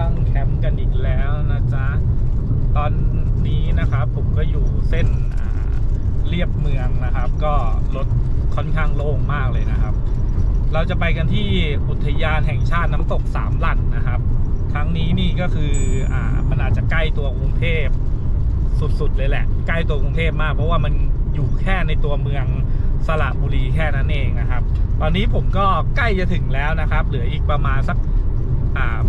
ตั้งแคมป์กันอีกแล้วนะจ๊ะ ตอนนี้นะครับผมก็อยู่เส้นเรียบเมืองนะครับ ก็รถค่อนข้างโล่งมากเลยนะครับ เราจะไปกันที่อุทยานแห่งชาติน้ำตกสามหลั่นนะครับ ครั้งนี้นี่ก็คืออ่ามันอาจจะใกล้ตัวกรุงเทพสุดๆเลยแหละ ใกล้ตัวกรุงเทพมาก เพราะว่ามันอยู่แค่ในตัวเมืองสระบุรีแค่นั้นเองนะครับ ตอนนี้ผมก็ใกล้จะถึงแล้วนะครับ เหลืออีกประมาณสักอ่า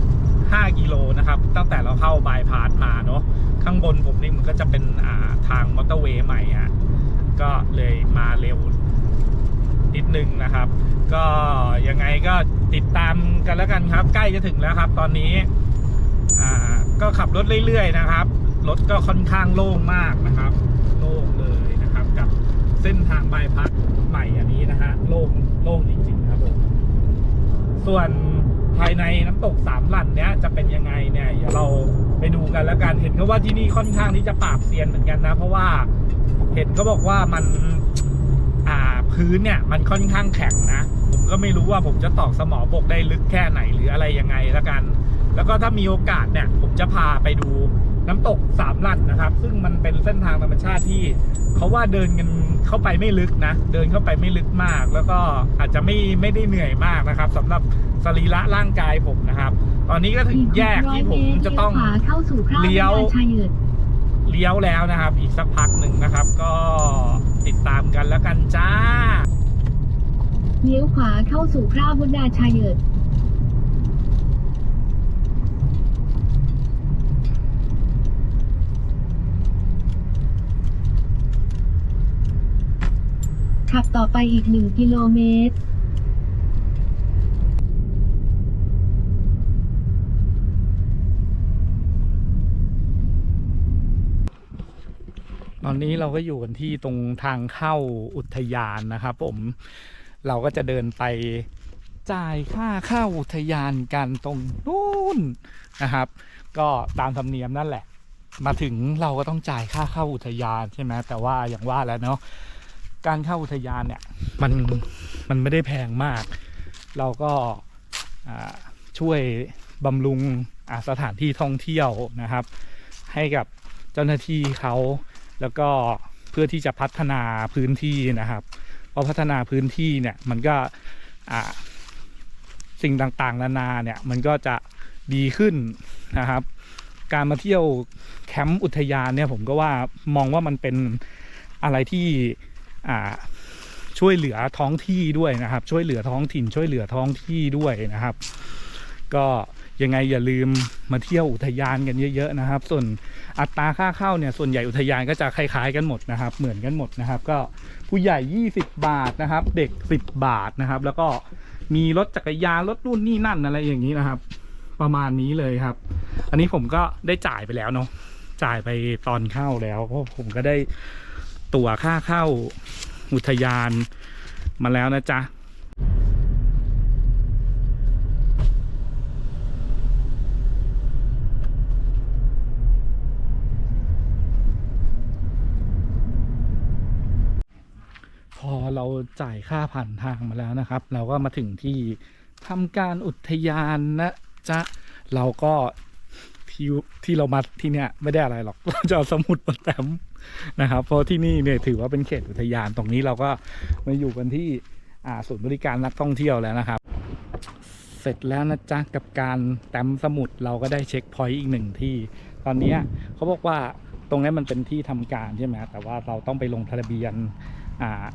ห้ากิโลนะครับ ตั้งแต่เราเข้าบายพาสมาเนาะข้างบนผมนี่มันก็จะเป็นาทางมอเตอร์เวย์ใหม่อะก็เลยมาเร็วนิดนึงนะครับ ก็ยังไงก็ติดตามกันแล้วกันครับ ใกล้จะถึงแล้วครับ ตอนนี้ก็ขับรถเรื่อยๆนะครับ รถก็ค่อนข้างโล่งมากนะครับ โล่งเลยนะครับ กับเส้นทางบายพัดใหม่อันนี้นะฮะโล่งโล่งจริงๆครับผมส่วน ภายในน้ำตกสามหลั่นเนี้ยจะเป็นยังไงเนี่ยเดี๋ยวเราไปดูกันแล้วกันเห็นเขาว่าที่นี่ค่อนข้างที่จะปราบเซียนเหมือนกันนะ เพราะว่าเห็นเขาบอกว่ามันอ่าพื้นเนี่ยมันค่อนข้างแข็งนะผมก็ไม่รู้ว่าผมจะตอกสมอบกได้ลึกแค่ไหนหรืออะไรยังไงแล้วกัน แล้วก็ถ้ามีโอกาสเนี่ยผมจะพาไปดู น้ำตกสามลั่นนะครับ ซึ่งมันเป็นเส้นทางธรรมชาติที่เขาว่าเดินกันเข้าไปไม่ลึกนะ เดินเข้าไปไม่ลึกมาก แล้วก็อาจจะไม่ไม่ได้เหนื่อยมากนะครับสำหรับสรีระร่างกายผมนะครับ ตอนนี้ก็ถึงแยกที่ผมจะต้องขวาเข้าสู่พระเลี้ยววิหารชายเยิดเลี้ยวแล้วนะครับ อีกสักพักหนึ่งนะครับ ก็ติดตามกันแล้วกันจ้า เลี้ยวขวาเข้าสู่พระบุดาชายเยิด ขับต่อไปอีกหนึ่งกิโลเมตรตอนนี้เราก็อยู่กันที่ตรงทางเข้าอุทยานนะครับผมเราก็จะเดินไปจ่ายค่าเข้าอุทยานกันตรงนู้นนะครับ ก็ตามธรรมเนียมนั่นแหละ มาถึงเราก็ต้องจ่ายค่าเข้าอุทยานใช่ไหมแต่ว่าอย่างว่าแล้วเนาะ การเข้าอุทยานเนี่ยมันมันไม่ได้แพงมาก เราก็ช่วยบำรุงสถานที่ท่องเที่ยวนะครับ ให้กับเจ้าหน้าที่เขาแล้วก็เพื่อที่จะพัฒนาพื้นที่นะครับพอพัฒนาพื้นที่เนี่ยมันก็สิ่งต่างๆ นานาเนี่ยมันก็จะดีขึ้นนะครับ การมาเที่ยวแคมป์อุทยานเนี่ยผมก็ว่ามองว่ามันเป็นอะไรที่ ช่วยเหลือท้องที่ด้วยนะครับ ช่วยเหลือท้องถิ่น ช่วยเหลือท้องที่ด้วยนะครับ ก็ยังไงอย่าลืมมาเที่ยวอุทยานกันเยอะๆนะครับ ส่วนอัตราค่าเข้าเนี่ยส่วนใหญ่อุทยานก็จะคล้ายๆกันหมดนะครับ เหมือนกันหมดนะครับ ก็ผู้ใหญ่ 20 บาทนะครับ เด็ก 10 บาทนะครับ แล้วก็มีรถจักรยานรถนู่นนี่นั่นอะไรอย่างนี้นะครับ ประมาณนี้เลยครับ อันนี้ผมก็ได้จ่ายไปแล้วเนาะจ่ายไปตอนเข้าแล้วเพราะผมก็ได้ ตั๋วค่าเข้าอุทยานมาแล้วนะจ๊ะพอเราจ่ายค่าผ่านทางมาแล้วนะครับ เราก็มาถึงที่ทำการอุทยานนะจ๊ะ เราก็ ที่ที่เรามาที่เนี่ยไม่ได้อะไรหรอกเราจะเอาสมุดมาแต้มนะครับ เพราะที่นี่เนี่ยถือว่าเป็นเขตอุทยานตรงนี้เราก็มาอยู่กันที่อ่าศูนย์บริการนักท่องเที่ยวแล้วนะครับ เสร็จแล้วนะจ๊ะกับการแต้มสมุดเราก็ได้เช็คพอยต์อีกหนึ่งที่ ตอนนี้เขาบอกว่าตรงนี้มันเป็นที่ทำการใช่ไหมแต่ว่าเราต้องไปลงทะเบียนอ่า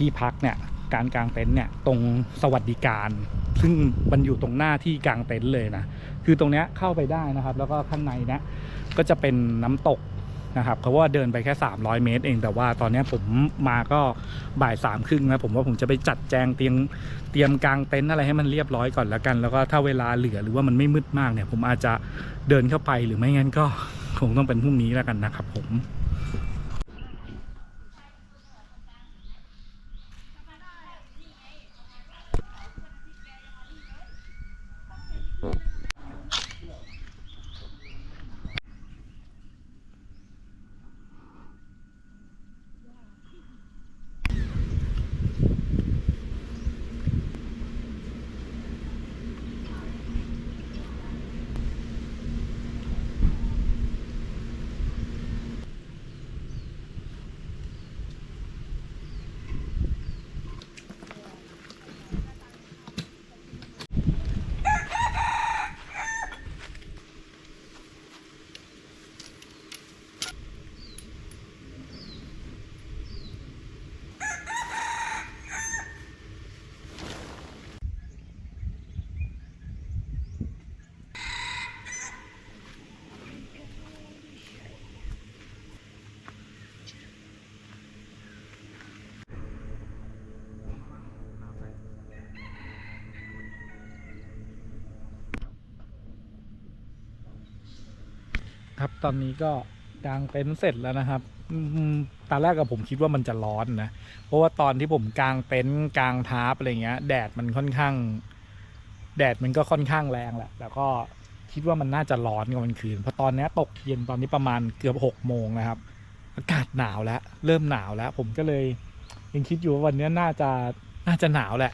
ที่พักเนี่ยการกางเต็นท์เนี่ยตรงสวัสดิการ ซึ่งมันอยู่ตรงหน้าที่กางเต็นท์เลยนะคือตรงเนี้ยเข้าไปได้นะครับ แล้วก็ข้างในเนะก็จะเป็นน้ำตกนะครับเขาว่าเดินไปแค่ 300 เมตร เองแต่ว่าตอนเนี้ยผมมาก็บ่ายสามครึ่งนะผมว่าผมจะไปจัดแจงเตียงเตรียมกางเต็นท์อะไรให้มันเรียบร้อยก่อนแล้วกัน แล้วก็ถ้าเวลาเหลือหรือว่ามันไม่มืดมากเนี่ย ผมอาจจะเดินเข้าไปหรือไม่งั้นก็คงต้องเป็นพรุ่งนี้แล้วกันนะครับผม ตอนนี้ก็กางเต็นท์เสร็จแล้วนะครับตอนแรกกับผมคิดว่ามันจะร้อนนะ เพราะว่าตอนที่ผมกางเต็นท์กางทาร์ปอะไรเงี้ย แดดมันค่อนข้าง แดดมันก็ค่อนข้างแรงแหละ แล้วก็คิดว่ามันน่าจะร้อนกว่ามันคืนเพราะตอนนี้ตกเย็นตอนนี้ประมาณเกือบหกโมงนะครับ อากาศหนาวแล้ว เริ่มหนาวแล้ว ผมก็เลยยังคิดอยู่ว่าวันนี้น่าจะน่าจะหนาวแหละ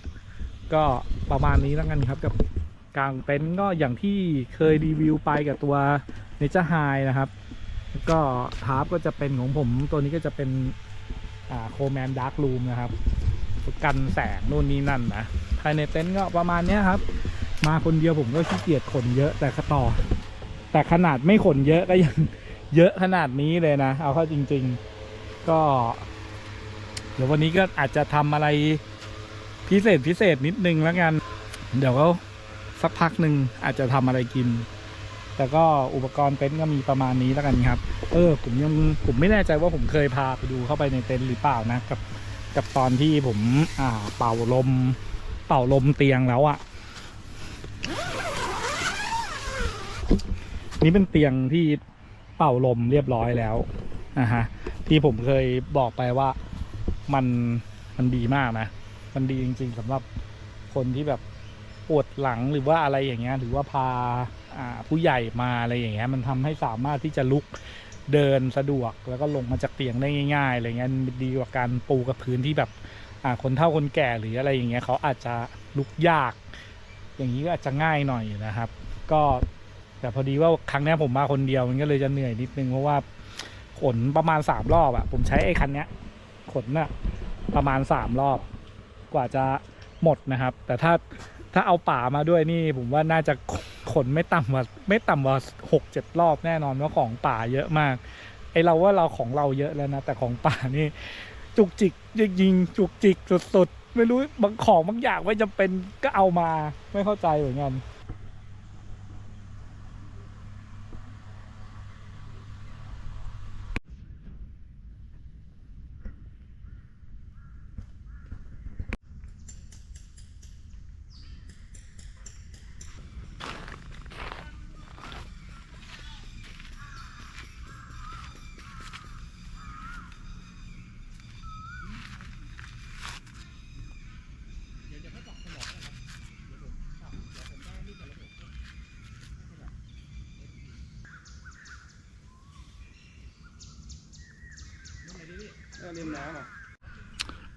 ก็ประมาณนี้แล้วกันครับ กับกางเต็นท์ก็อย่างที่เคยรีวิวไปกับตัว เนเจอร์ไฮนะครับ แล้วก็ทาร์ปก็จะเป็นของผมตัวนี้ก็จะเป็นอ่าโคแมนดาร์กรูมนะครับ กันแสงนู่นนี่นั่นนะภายในเต็นท์ก็ประมาณนี้ครับ มาคนเดียวผมก็ขี้เกียจขนเยอะแต่ก็ต่อ แต่ขนาดไม่ขนเยอะก็ยังเยอะขนาดนี้เลยนะ เอาเข้าจริง ๆ ก็ เดี๋ยววันนี้ก็อาจจะทำอะไรพิเศษพิเศษนิดนึงแล้วกัน เดี๋ยวก็สักพักหนึ่งอาจจะทำอะไรกิน แต่ก็อุปกรณ์เต็นท์ก็มีประมาณนี้แล้วกันครับ เออผมยังผมไม่แน่ใจว่าผมเคยพาไปดูเข้าไปในเต็นท์หรือเปล่านะกับกับตอนที่ผมอ่าเป่าลม เป่าลมเตียงแล้วอะ่ะ นี่เป็นเตียงที่เป่าลมเรียบร้อยแล้วนะฮะที่ผมเคยบอกไปว่ามันมันดีมากนะ มันดีจริง ๆสำหรับคนที่แบบปวดหลังหรือว่าอะไรอย่างเงี้ยหรือว่าพาอ่า ผู้ใหญ่มาอะไรอย่างเงี้ยมันทำให้สามารถที่จะลุกเดินสะดวกแล้วก็ลงมาจากเตียงได้ง่ายๆอะไรเงี้ยดีกว่าการปูกับพื้นที่แบบคนเฒ่าคนแก่หรืออะไรอย่างเงี้ยเขาอาจจะลุกยาก อย่างนี้ก็อาจจะง่ายหน่อยนะครับ ก็แต่พอดีว่าครั้งนี้ผมมาคนเดียวมันก็เลยจะเหนื่อยนิดนึงเพราะว่าขนประมาณสามรอบอะผมใช้ไอ้คันเนี้ยขนน่ะประมาณสามรอบกว่าจะหมดนะครับ แต่ถ้า ถ้าเอาป่ามาด้วยนี่ผมว่าน่าจะขนไม่ต่ำกว่าไม่ต่ำกว่าหกเจ็ดรอบแน่นอนเพราะของป่าเยอะมากไอเราว่าเราของเราเยอะแล้วนะแต่ของป่านี่จุกจิกยิงๆจุกจิกสุดๆไม่รู้บางของบางอย่างไม่จำเป็นก็เอามาไม่เข้าใจเหมือนกัน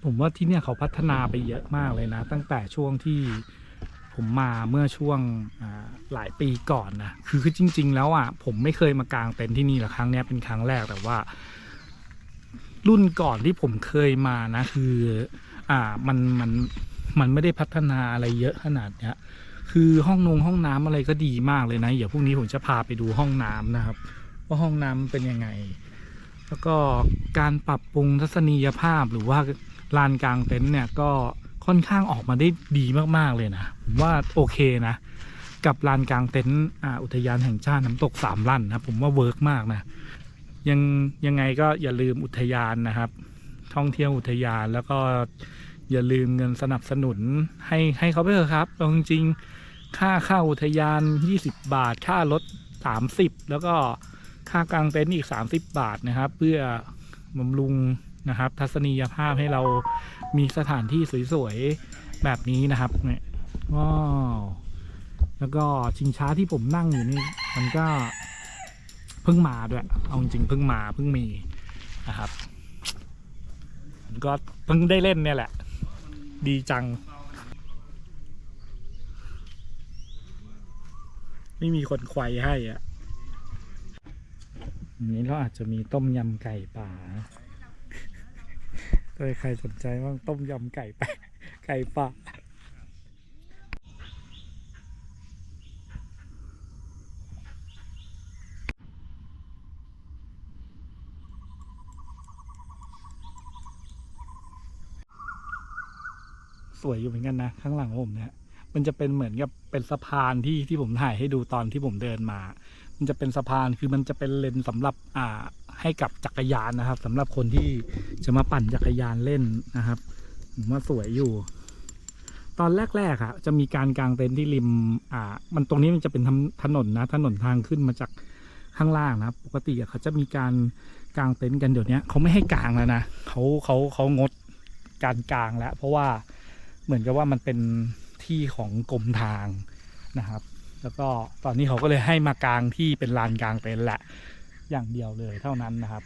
ผมว่าที่เนี่ยเขาพัฒนาไปเยอะมากเลยนะ ตั้งแต่ช่วงที่ผมมาเมื่อช่วงหลายปีก่อนนะคือคือจริง ๆ แล้วอะผมไม่เคยมากางเต็นท์ที่นี่หรอกครั้งเนี้ยเป็นครั้งแรกแต่ว่า รุ่นก่อนที่ผมเคยมานะคือ อ่ามันมันมันไม่ได้พัฒนาอะไรเยอะขนาดเนี้ยคือห้องนงห้องน้ำอะไรก็ดีมากเลยนะเดี๋ยวพรุ่งนี้ผมจะพาไปดูห้องน้ำนะครับ ว่าห้องน้ำเป็นยังไง แล้วก็การปรับปรุงทัศนียภาพหรือว่าลานกลางเต็นท์เนี่ยก็ค่อนข้างออกมาได้ดีมากๆเลยนะผมว่าโอเคนะ กับลานกลางเต็นท์อุทยานแห่งชาติน้ำตกสามลั่นนะผมว่าเวิร์กมากนะยังยังไงก็อย่าลืมอุทยานนะครับ ท่องเที่ยวอุทยานแล้วก็อย่าลืมเงินสนับสนุนให้ให้เขาไปเถอะครับจริงๆค่าเข้าอุทยาน 20 บาท ค่ารถ 30 แล้วก็ ค่ากลางเต็นท์อีก 30 บาทนะครับ เพื่อบำรุงนะครับ ทัศนียภาพให้เรามีสถานที่สวยๆ แบบนี้นะครับเนี่ยว้าวแล้วก็ชิงช้าที่ผมนั่งอยู่นี่ มันก็เพิ่งมาด้วย เอาจริงเพิ่งมาเพิ่งมีนะครับก็เพิ่งได้เล่นเนี่ยแหละ ดีจัง ไม่มีคนควยให้อะ นนี้เราอาจจะมีต้มยำไก่ป่าถ้าใครสนใจว่างต้มยำไก่ป่าไก่ป่าสวยอยู่เหมือนกันนะข้างหลังผมเนี่ยมันจะเป็นเหมือนกับเป็นสะพานที่ที่ผมถ่ายให้ดูตอนที่ผมเดินมา มันจะเป็นสะพานคือมันจะเป็นเลนสำหรับอ่าให้กับจักรยานนะครับสำหรับคนที่จะมาปั่นจักรยานเล่นนะครับผมว่าสวยอยู่ ตอนแรกๆอะจะมีการกางเต็นท์ที่ริม อ่า มันตรงนี้มันจะเป็นถนนนะ ถนนทางขึ้นมาจากข้างล่างนะครับปกติเขาจะมีการกางเต็นท์กันเดี๋ยวนี้เขาไม่ให้กางแล้วนะเขาเขาเขางดการกางแล้ว เพราะว่าเหมือนกับว่ามันเป็นที่ของกรมทางนะครับ แล้วก็ตอนนี้เขาก็เลยให้มากางที่เป็นลานกลางเต็นท์แหละ อย่างเดียวเลยเท่านั้นนะครับ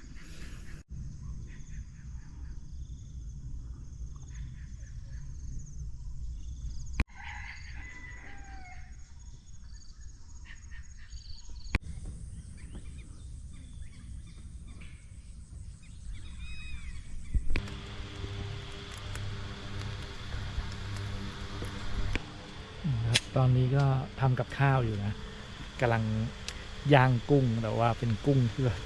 ตอนนี้ก็ทำกับข้าวอยู่นะกำลังย่างกุ้งแต่ว่าเป็นกุ้งที่แบบ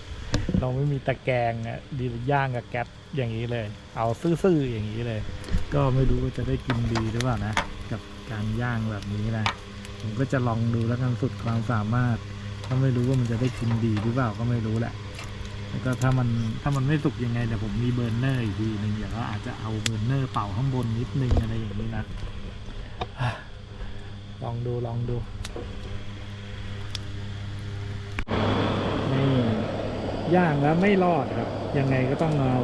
เราไม่มีตะแกรงอะดีย่างกับแก๊สอย่างนี้เลย เอาซื่อๆอย่างนี้เลย ก็ไม่รู้ว่าจะได้กินดีหรือเปล่านะ กับการย่างแบบนี้นะผมก็จะลองดูแล้วกันสุดความสามารถถ้าไม่รู้ว่ามันจะได้กินดีหรือเปล่าก็ไม่รู้แหละแล้วก็ถ้ามันถ้ามันไม่สุกยังไงเดี๋ยวผมมีเบอร์เนอร์อีกทีหนึ่งเดี๋ยวก็อาจจะเอาเบอร์เนอร์เป่าข้างบนนิดนึงอะไรอย่างนี้นะ ลองดูลองดู นี่ย่างแล้วไม่รอดครับ ยังไงก็ต้องเอา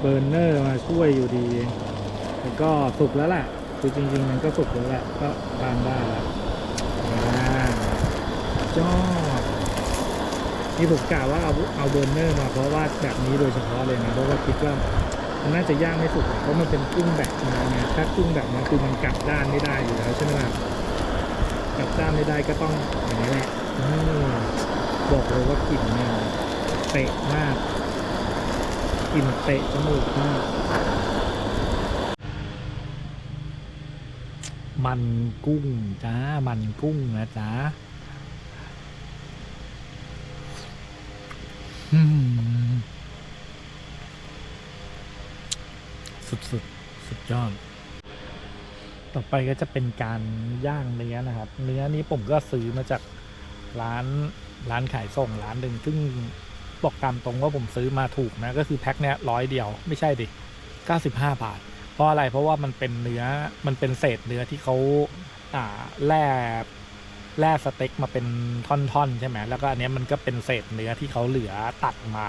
เบอร์เนอร์มาช่วยอยู่ดีแต่ก็สุกแล้วแหละคือจริง ๆ มันก็สุกแล้วแหละก็ทานได้แล้วอ่าจอดนี่ผมกล่าวว่าเอาเอาเบอร์เนอร์มาเพราะว่าแบบนี้โดยเฉพาะเลยนะเพราะว่าคิดว่ามันน่าจะย่างไม่สุกเพราะมันเป็นกุ้งแบบมาไงถ้ากุ้งแบบนั้คือมันกลับด้านไม่ได้อยู่แล้วใช่ไหมล่ะ กลับด้านไม่ได้ก็ต้องอย่างนี้แหละบอกเลยว่ากลิ่นเนี่ยเตะมากกลิ่นเตะจมูกมากมันกุ้งจ้า มันกุ้งนะจ๊ะอืมสุดสุด ๆ สุดยอด ต่อไปก็จะเป็นการย่างเนื้อนะครับ เนื้อนี้ผมก็ซื้อมาจากร้านร้านขายส่งร้านหนึ่งซึ่งบอกตามตรงว่าผมซื้อมาถูกนะก็คือแพ็คเนี้ยร้อยเดียวไม่ใช่ดิ95 บาท เพราะอะไรเพราะว่ามันเป็นเนื้อมันเป็นเศษเนื้อที่เขาอ่าแล่แล่สเต็กมาเป็นท่อนๆใช่ไหมแล้วก็อันนี้มันก็เป็นเศษเนื้อที่เขาเหลือตัดมา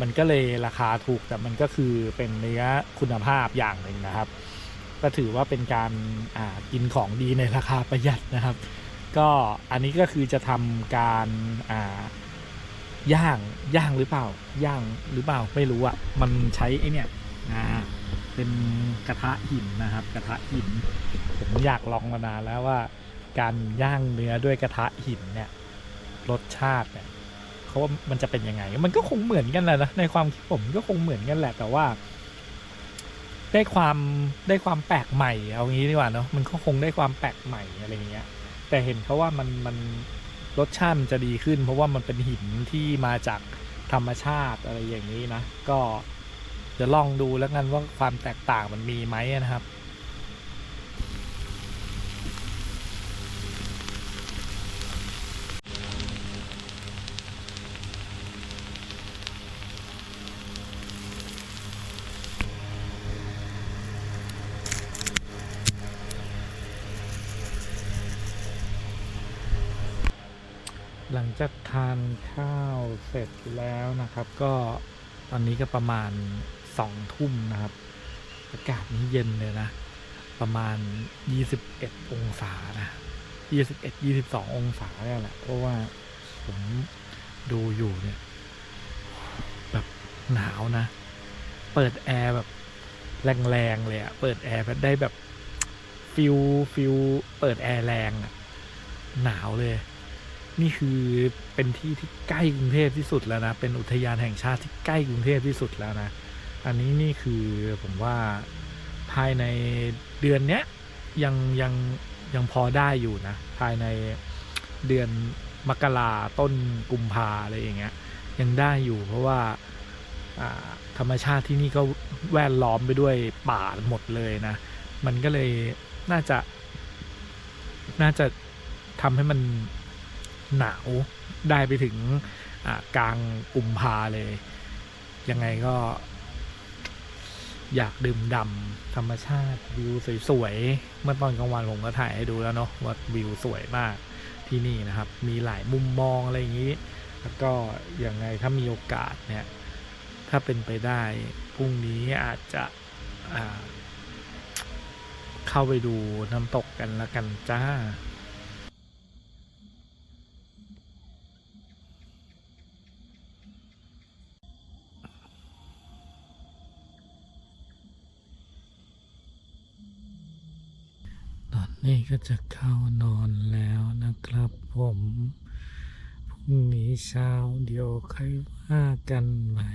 มันก็เลยราคาถูกแต่มันก็คือเป็นเนื้อคุณภาพอย่างหนึ่งนะครับ ก็ถือว่าเป็นการกินของดีในราคาประหยัดนะครับ ก็อันนี้ก็คือจะทำการย่างย่างหรือเปล่าย่างหรือเปล่าไม่รู้อะ่ะมันใช้ไอเนี่ยเป็นกระทะหินนะครับ กระทะหิน ผมอยากลองมานานแล้วว่า การย่างเนื้อด้วยกระทะหินเนี่ยรสชาติเนี่ยเขาว่ามันจะเป็นยังไง มันก็คงเหมือนกันแหละนะในความคิดผมก็คงเหมือนกันแหละแต่ว่า ได้ความได้ความแปลกใหม่ เอางี้ดีกว่าเนาะมันก็คงได้ความแปลกใหม่อะไรอย่างเงี้ย แต่เห็นเขาว่ามันมันรสชาติมันจะดีขึ้น เพราะว่ามันเป็นหินที่มาจากธรรมชาติอะไรอย่างนี้นะ ก็จะลองดูแล้วกันว่าความแตกต่างมันมีไหมนะครับ จากทานข้าวเสร็จแล้วนะครับ ก็ตอนนี้ก็ประมาณสองทุ่มนะครับ อากาศนี้เย็นเลยนะ ประมาณ 21 องศานะ 21 22 องศาเนี่ยแหละ เพราะว่าผมดูอยู่เนี่ย แบบหนาวนะ เปิดแอร์แบบแรงๆเลยอะเปิดแอร์แบบได้แบบฟิลฟิลเปิดแอร์แรงอะหนาวเลย นี่คือเป็นที่ที่ใกล้กรุงเทพที่สุดแล้วนะ เป็นอุทยานแห่งชาติที่ใกล้กรุงเทพที่สุดแล้วนะ อันนี้นี่คือผมว่าภายในเดือนเนี้ยยังยังยังพอได้อยู่นะ ภายในเดือนมกราต้นกุมภาอะไรอย่างเงี้ยยังได้อยู่เพราะว่าอ่าธรรมชาติที่นี่ก็แวดล้อมไปด้วยป่าหมดเลยนะ มันก็เลยน่าจะ น่าจะทำให้มัน หนาวได้ไปถึงกลางกุมภาเลย ยังไงก็ อยากดื่มดำธรรมชาติวิวสวยๆ เมื่อตอนกลางวันผมก็ถ่ายให้ดูแล้วเนาะว่าวิวสวยมากที่นี่นะครับ มีหลายมุมมองอะไรอย่างนี้ แล้วก็ยังไงถ้ามีโอกาสเนี่ย ถ้าเป็นไปได้พรุ่งนี้อาจจะเข้าไปดูน้ำตกกันละกันจ้า นนี้ก็จะเข้านอนแล้วนะครับผมพรุ่งนี้เช้าเดี๋ยวค่อยว่ากันใหม่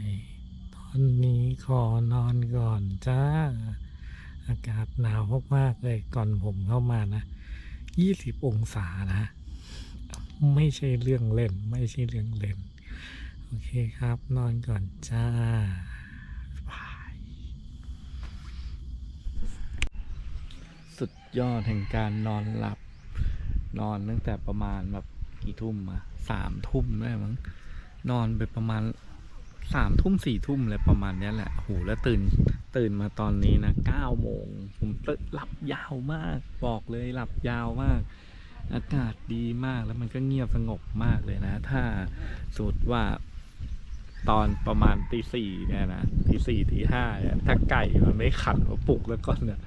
ตอนนี้ขอนอนก่อนจ้า อากาศหนาวมากๆเลยก่อนผมเข้ามานะ20องศานะ ไม่ใช่เรื่องเล่น ไม่ใช่เรื่องเล่น โอเคครับ นอนก่อนจ้าบาย สุดยอดแห่งการนอนหลับ นอนตั้งแต่ประมาณแบบกี่ทุ่มอะสามทุ่มได้มั้งนอนไปประมาณสามทุ่มสี่ทุ่มเลยประมาณนี้แหละโหแล้วตื่นตื่นมาตอนนี้นะเก้าโมงผมตื่นหลับยาวมาก บอกเลยหลับยาวมาก อากาศดีมากแล้วมันก็เงียบสงบมากเลยนะ ถ้าสมมติว่า ตอนประมาณตีสี่เนี่ยนะตีสี่ตีห้าเนี่ยถ้าไก่มันไม่ขันมาปลุกแล้วก่อนเนี่ย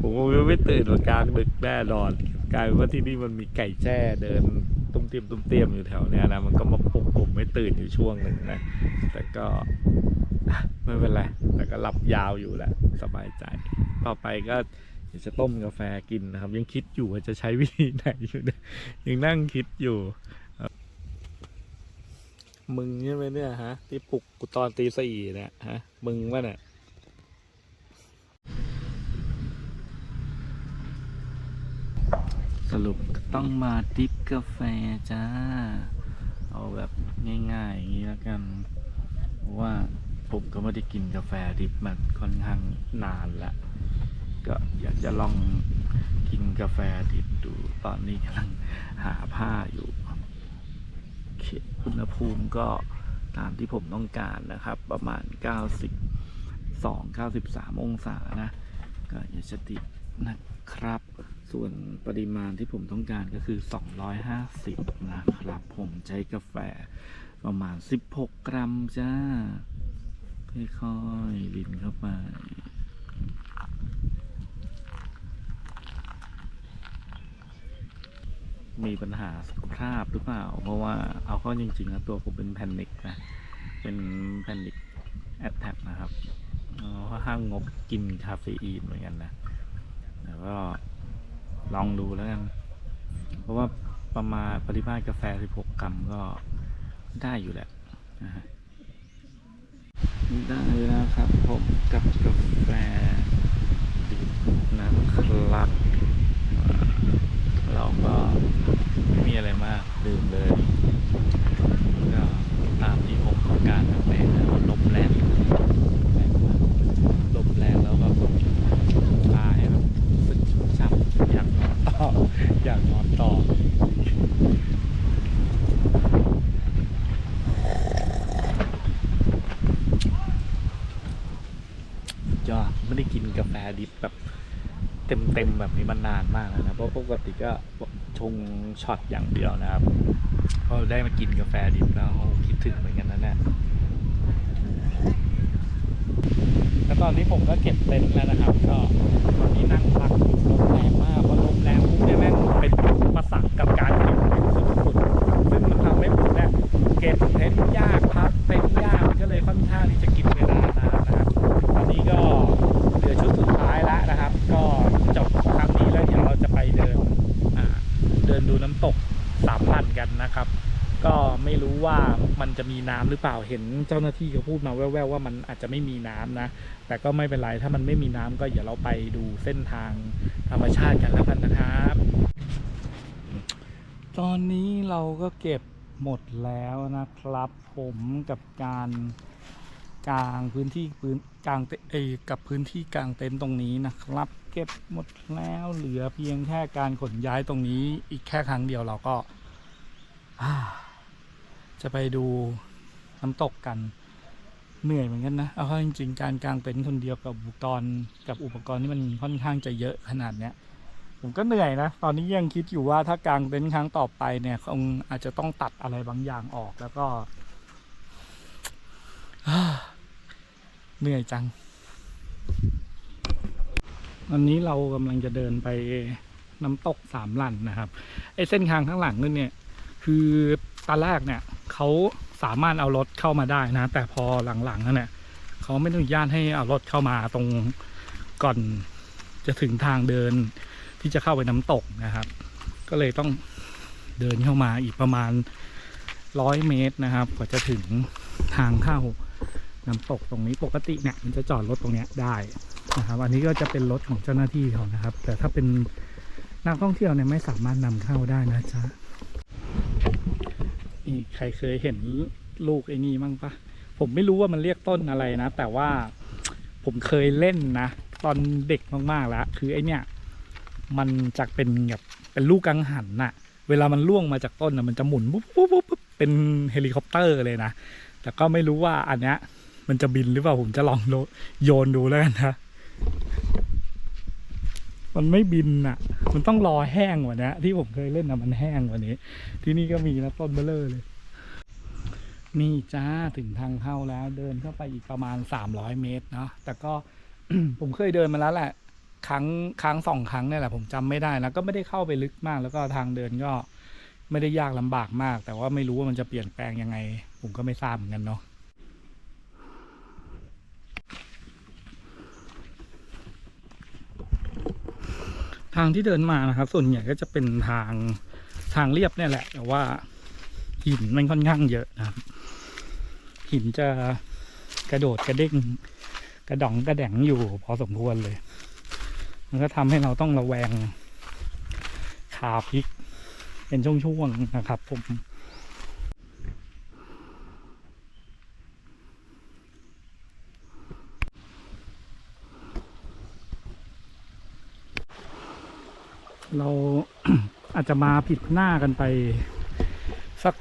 ผมคงไม่ตื่นมากลางดึกแน่นอนกลายเป็นว่าที่นี่มันมีไก่แจ้เดินตุ้มเตียมตุ้มเตียมอยู่แถวเนี้ยนะมันก็มาปลุกผมไม่ตื่นอยู่ช่วงหนึ่งนะแต่ก็ไม่เป็นไรแต่ก็หลับยาวอยู่แหละสบายใจ ต่อไปก็จะต้มกาแฟกินนะครับ ยังคิดอยู่ว่าจะใช้วิธีไหนอยู่ยังนั่งคิดอยู่ มึงใช่ไหมเนี่ยฮะ ที่ปลุกกูตอนตีสี่เนี่ยฮะ มึงวะเนี่ยสรุปต้องมาดิปกาแฟจ้า เอาแบบง่ายๆอย่างนี้แล้วกันเพราะว่าผมก็ไม่ได้กินกาแฟดริปมาค่อนข้างนานละก็อยากจะลองกินกาแฟดริปดู ตอนนี้กำลังหาผ้าอยู่โอเค อุณหภูมิก็ตามที่ผมต้องการนะครับ ประมาณ 92 93 องศานะก็อย่ากจะตินะครับ ส่วนปริมาณที่ผมต้องการก็คือ 250 นะครับ ผมใช้กาแฟประมาณ 16 กรัมจ้า ค่อยๆลินเข้าไป มีปัญหาสุขภาพหรือเปล่า เพราะว่าเอาเข้อจริงๆแล้วตัวผมเป็นแพนิคนะ เป็นแพนิคแอดแทกนะครับเอ่อค่อนข้างงบกินคาเฟอีนเหมือนกันนะแต่ก็ลองดูแล้วกัน เพราะว่าประมาณปริมาตรกาแฟ 16 กรัมก็ได้อยู่แหละนะฮะได้แล้วครับผมกับกาแฟดิบนะครับ เราก็ไม่มีอะไรมากดื่มเลยก็ตามที่ผมต้องการนั่นเองนะลมแรงแรงมากลมแรงแล้วแบบพาให้แบบสึกชุ่มฉ่ำอยากนอนต่ออยากนอนต่อยอดไม่ได้กินกาแฟดิบแบบ เต็มแบบนี้มานนานมากแล้วนะเพราะปกติก็ชงช็อตอย่างเดียวนะครับพอได้มากินกาแฟดิบแล้วคิดถึงเหมือนกันนะเนี่ยแล้วตอนนี้ผมก็เก็บเต็นท์แล้วนะครับ ก็ตอนนี้นั่งพักอยู่ลมแรงมากพอลมแรงปุ๊บเนี่ยแม่งเป็นอุปสรรคกับการเก็บเต็นท์สุดๆซึ่งมันทำให้ผมเนี่ยเก็บเต็นท์ยากพักเต็นท์ยากก็เลยค่อนข้างที่จะกินเวลานานนะครับ ตอนนี้ก็เหลือชุดสุดท้ายแล้วนะครับ ก็จบครั้งนี้แล้วเดี๋ยวเราจะไปเดินอ่าเดินดูน้ำตกสามพันกันนะครับ ก็ไม่รู้ว่ามันจะมีน้ำหรือเปล่าเห็นเจ้าหน้าที่เขาพูดมาแว่วๆว่ามันอาจจะไม่มีน้ำนะ แต่ก็ไม่เป็นไรถ้ามันไม่มีน้ำก็เดี๋ยวเราไปดูเส้นทางธรรมชาติกันแล้วกันนะครับ ตอนนี้เราก็เก็บหมดแล้วนะครับ ผมกับการกลางพื้นที่พื้นกลางเตเอกับพื้นที่กลางเต็นท์ตรงนี้นะครับ เก็บหมดแล้วเหลือเพียงแค่การขนย้ายตรงนี้ อีกแค่ครั้งเดียวเราก็อ่า จะไปดูน้ำตกกันเหนื่อยเหมือนกันนะ เอาเข้าจริงๆ การกางเต็นท์คนเดียวกับอุปกรณ์กับอุปกรณ์ที่มันค่อนข้างจะเยอะขนาดเนี้ย ผมก็เหนื่อยนะ ตอนนี้ยังคิดอยู่ว่าถ้ากางเต็นท์ครั้งต่อไปเนี่ยคงอาจจะต้องตัดอะไรบางอย่างออกแล้วก็ เหนื่อยจัง วันนี้เรากำลังจะเดินไปน้ำตกสามหลั่นนะครับไอ้เส้นทางข้างหลังนั่นเนี่ย คือ ตอนแรกเนี่ยเขาสามารถเอารถเข้ามาได้นะ แต่พอหลังๆนั่นเนี่ยเขาไม่อนุญาตให้เอารถเข้ามาตรงก่อนจะถึงทางเดินที่จะเข้าไปน้ำตกนะครับ ก็เลยต้องเดินเข้ามาอีกประมาณร้อยเมตรนะครับ กว่าจะถึงทางเข้าน้ำตกตรงนี้ปกติเนี่ยมันจะจอดรถตรงเนี้ยได้นะครับ อันนี้ก็จะเป็นรถของเจ้าหน้าที่เขานะครับ แต่ถ้าเป็นนักท่องเที่ยวเนี่ยไม่สามารถนำเข้าได้นะจ๊ะ นี่ใครเคยเห็นลูกไอ้นี่มั้งปะผมไม่รู้ว่ามันเรียกต้นอะไรนะ แต่ว่าผมเคยเล่นนะ ตอนเด็กมากๆแล้ว คือไอเนี่ย มันจะเป็นแบบเป็นลูกกังหันน่ะ เวลามันล่วงมาจากต้นน่ะมันจะหมุนปุ๊บปุ๊บปุ๊บเป็นเฮลิคอปเตอร์เลยนะ แต่ก็ไม่รู้ว่าอันเนี้ยมันจะบินหรือเปล่าผมจะลองโยนดูแล้วกันนะ มันไม่บินอะ มันต้องรอแห้งกว่านี้ที่ผมเคยเล่นนะมันแห้งกว่านี้ ที่นี่ก็มีนะต้นเบลเลอร์เลย นี่จ้าถึงทางเข้าแล้ว เดินเข้าไปอีกประมาณ300เมตรเนาะแต่ก็ผมเคยเดินมาแล้วแหละ ครั้งครั้งสองครั้งเนี่ยแหละผมจำไม่ได้แล้วก็ไม่ได้เข้าไปลึกมาก แล้วก็ทางเดินก็ไม่ได้ยากลำบากมาก แต่ว่าไม่รู้ว่ามันจะเปลี่ยนแปลงยังไง ผมก็ไม่ทราบเหมือนกันเนาะ ทางที่เดินมานะครับ ส่วนใหญ่ก็จะเป็นทางทางเรียบเนี่ยแหละ แต่ว่าหินมันค่อนข้างเยอะนะครับ หินจะกระโดดกระเด้งกระดองกระแดงอยู่พอสมควรเลย มันก็ทำให้เราต้องระแวงขาพลิก เป็นช่วงๆนะครับผม เรา อา จจะมาผิดหน้ากันไป สัก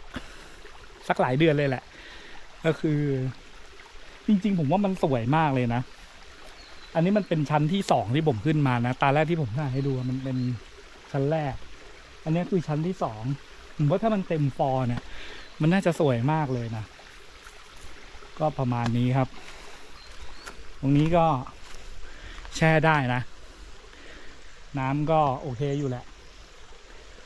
สักหลายเดือนเลยแหละ ก็คือ จริง ๆ ผมว่ามันสวยมากเลยนะ อันนี้มันเป็นชั้นที่สองที่ผมขึ้นมานะ ตาแรกที่ผมถ่ายให้ดูมันเป็นชั้นแรก อันนี้คือชั้นที่สองผมว่าถ้ามันเต็มฟอร์เนี่ย มันน่าจะสวยมากเลยนะ ก็ประมาณนี้ครับ ตรงนี้ก็แช่ได้นะ น้ำก็โอเคอยู่แหละ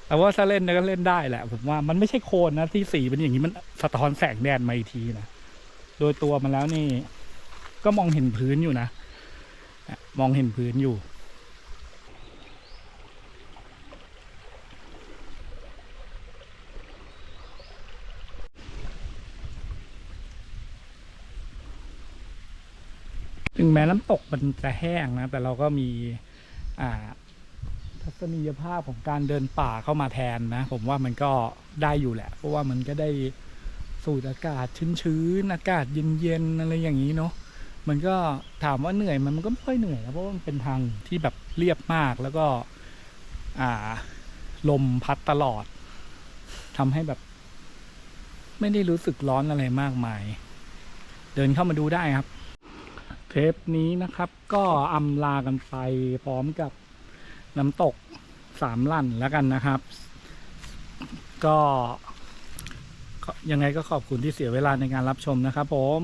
แต่ว่าถ้าเล่นก็เล่นได้แหละผมว่ามันไม่ใช่โคลนนะที่สีเป็นอย่างนี้มันสะท้อนแสงแดดมาอีกทีนะโดยตัวมันแล้วนี่ ก็มองเห็นพื้นอยู่นะอะมองเห็นพื้นอยู่ถึงแม้น้ำตกมันจะแห้งนะ แต่เราก็มีอ่า ทัศนียภาพของการเดินป่าเข้ามาแทนนะ ผมว่ามันก็ได้อยู่แหละ เพราะว่ามันก็ได้สูดอากาศชื้นๆอากาศเย็นๆอะไรอย่างนี้เนาะมันก็ถามว่าเหนื่อยมันมันก็ไม่ค่อยเหนื่อยนะเพราะว่ามันเป็นทางที่แบบเรียบมากแล้วก็อ่าลมพัดตลอดทำให้แบบ ไม่ได้รู้สึกร้อนอะไรมากมาย เดินเข้ามาดูได้ครับ เทปนี้นะครับ ก็อำลากันไปพร้อมกับ น้ำตกสามลั่นแล้วกันนะครับก็ก็ยังไงก็ขอบคุณที่เสียเวลาในการรับชมนะครับผม